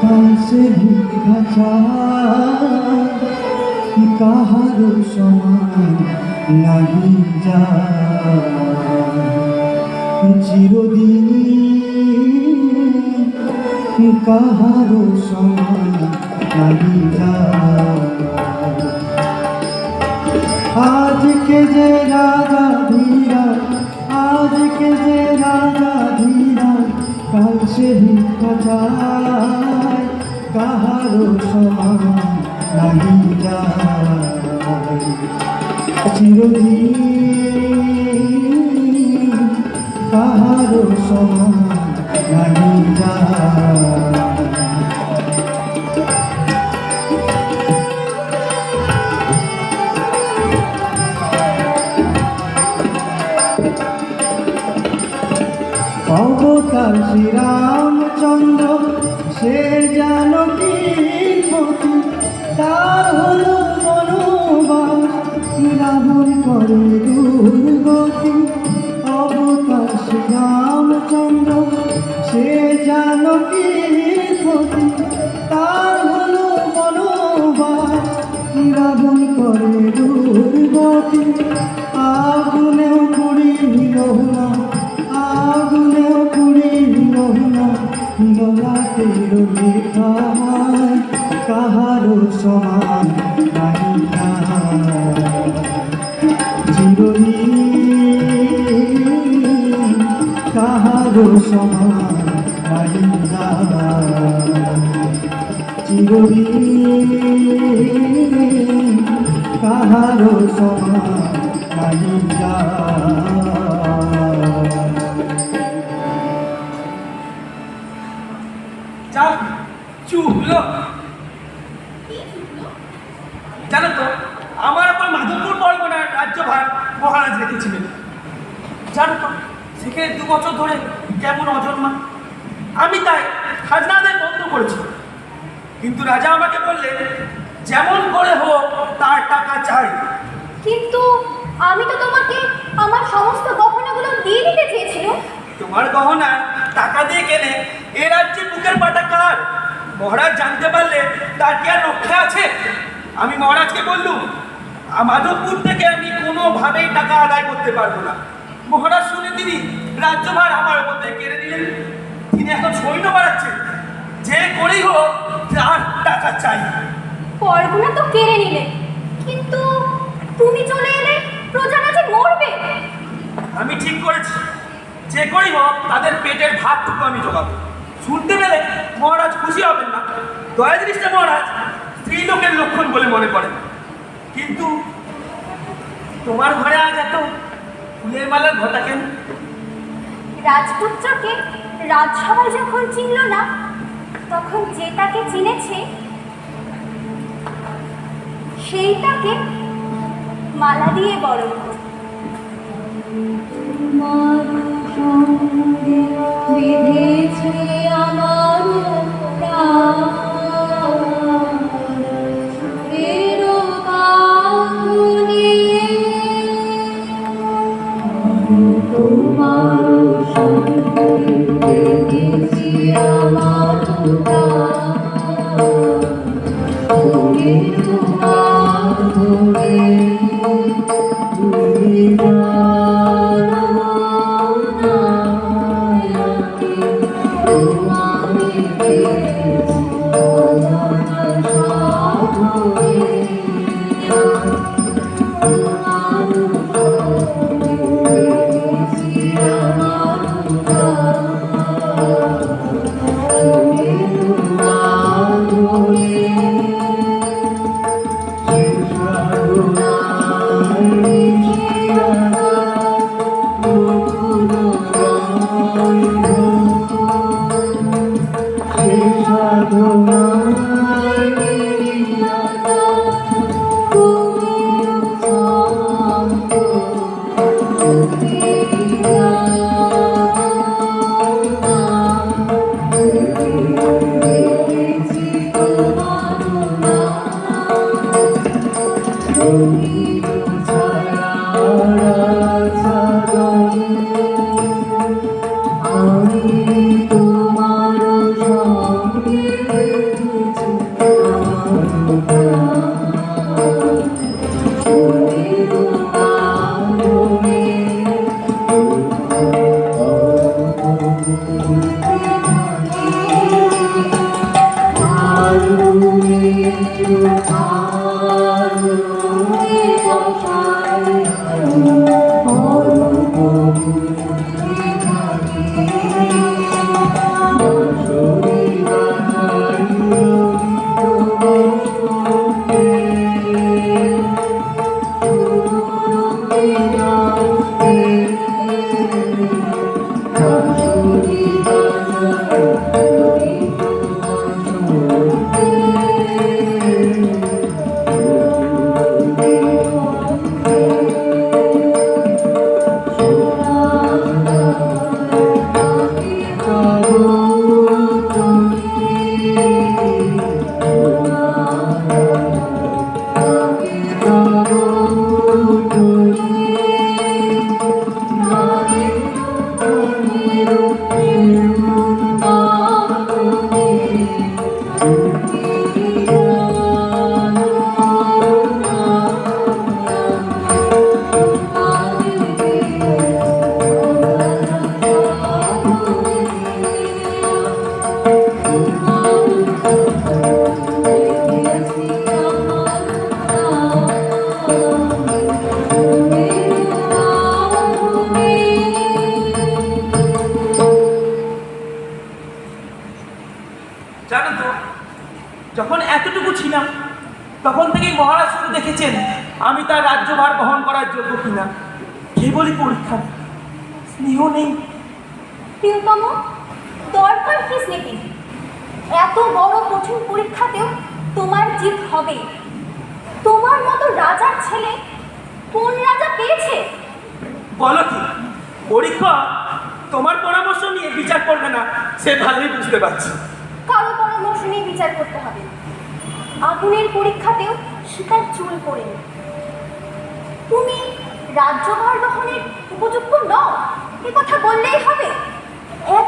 কাছে কাহারো সমান নাহি যা চিরদিন কাহারো সমান নাহি যা আজকে যে রাজা ধীরা আজকে যে রাজা কাল সে ভিক্ষায় কাহারো সমান নাহি চিরদিন কাহারো সমান নাহি যায় অবতার শ্রীরামচন্দ্র সে জানকী পতি তার হল মনোবাস রাবণ করে চিরদিন কাহারো চুহলো জানো তো, আমার ওপর মাধবপুর পরগনার রাজ্যভার মহারাজ রেখেছিলেন। জানো তো, সেখানে দু বছর ধরে কেমন অজন্মা। আমি তাই খাজনা আদায় বন্ধ করেছি। কিন্তু রাজা আমাকে বললেন যেমন করে হোক তার টাকা চাই। কিন্তু আমি তো তোমাকে আমার সমস্ত গহনাগুলো দিয়ে দিতে চেয়েছিলাম। তোমার গহনা টাকা দিয়ে কেনে এ রাজ্যে বুকের পাটা কার? মহারাজ জানতে পারলে তার কি আর রক্ষা আছে? আমি মহারাজকে বললুম মাধবপুর থেকে আমি কোনোভাবেই টাকা আদায় করতে পারব না। মহারাজ শুনে তিনি রাজ্যভার আমার ওপর থেকে কেড়ে নিলেন। তিনি এখন সৈন্য বাড়াচ্ছেন যে করেই হোক তার টাকা চাই। পরগুনা তো কেড়ে নিলে। কিন্তু তুমি চলে এলে প্রজারা যে মরবে। আমি ঠিক করেছি। যে করেই হোক তাদের পেটের ভাতটুকু আমি জোগাবো। শুনতে পেলে মহারাজ খুশি হবেন না। দয়া জিনিসটা মহারাজ স্ত্রী লোকের লক্ষণ বলে মনে করেন। কিন্তু তোমার ঘরে আজ এত ফুলের মালার ঘটা কেন রাজপুত্রকে রাজসভায় যখন চিনল না, তখন যে তাকে চিনেছে সেই তাকে মালা দিয়ে বরণ করবে। আমি তোমার যখন এতটুকু ছিলাম তখন থেকেই মহারাজ শুধু দেখেছেন আমি তার রাজ্যভার বহন করার যোগ্য কিনা। কেবলই পরীক্ষা। স্নেহ নেই। প্রিয়তম দরকার কি স্নেহে এত বড় কঠিন পরীক্ষাতেও তোমার জিত হবে। তোমার মতো রাজার ছেলে কোন রাজা পেয়েছে? বলো কি পরীক্ষা তোমার পরামর্শ নিয়ে বিচার করবে না সে ভালোই বুঝতে পারছি। নিয়ে বিচার করতে হবে। আগুনের পরীক্ষাতেও সীতার চুল পড়ে তুমি রাজ্যভার বহনের উপযুক্ত নও, এ কথা বললেই হবে। এক